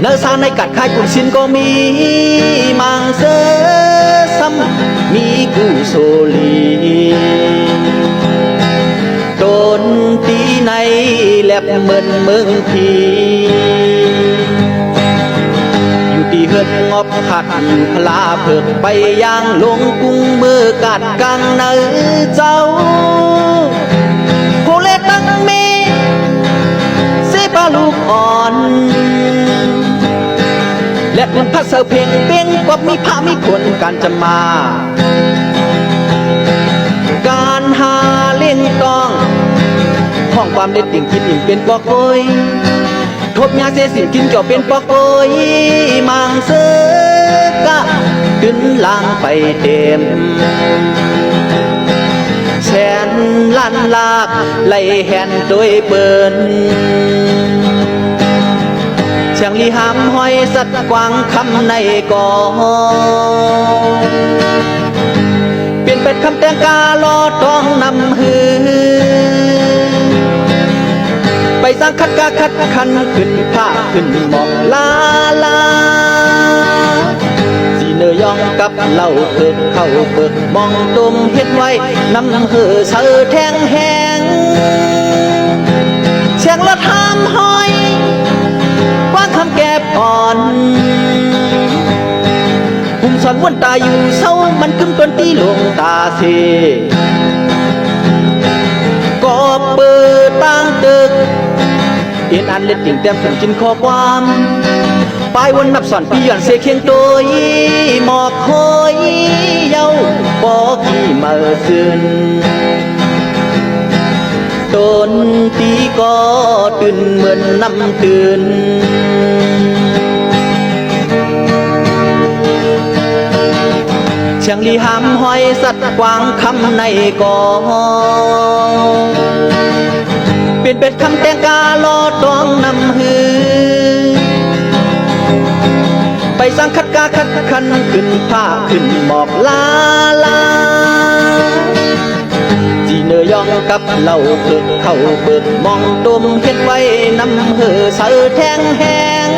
เนื้อสาในกัดคายกุนสินก็มี มังเสอซ้ำมีกูโซลีโดนตีในแลบเหมือนเมืองพีอยู่ที่เฮิดงอบขัดอยู่พลาเพิกไปย่างลงกุ้งมือกัดกังเนื้อเจ้าโคเลตั้งเมเสปาลูกอ่อน และคุณพัดเสาเพียงเป้งกว่ามีพระมีคนการจะมา การหาเล่นต้องห้องความเล่นติ่งคิดอิ่มเป็นปอกโอยทบยาเสียสินกินเกี่ยวเป็นปอกโอยมังเสอกะขึ้นล่างไปเต็มแสนลันลากไล่แหนโดยเปิน เชียงลีหามห้อยสัตว์กวางคำในกอเป็นเป็ดคำแตงกาลอต้องนำหือไปสร้างคัดกาคัดคันขึ้นผ้าขึ้นหมอกลาลาสีเนยองกับเหล่าเพิกเข้าเปิกมองตมเฮ็ดไว้นำเหือเสือแทงแหงเสียงละทามห้อ หุ่มสอนวนตาอยู่เศร้ามันกึมต้นตีลงตาเสก็เปิดตังตึกเอ็นอันเล็ดติ่งแต้มถึงจินข้อความปลายวนนับสอนปีหย่อนเสเคียงโตยหมอกคอยเย้าปอกี่มาซึนต้นตีก็ตื่นเหมือนน้ำตื่น ชียงลีหามห้อยสัตว์กวางคำในกอเป็นเป็ดคำแตงกาลอตองนำหือ ไปสร้างคัดกาคัดคันขึ้นผ้าขึ้นหมอกลาลาจีเนยองกับเหล่าเพิกเข้าเบิกมองตมเฮ็ดไว้นำเหือเสือแทงแหง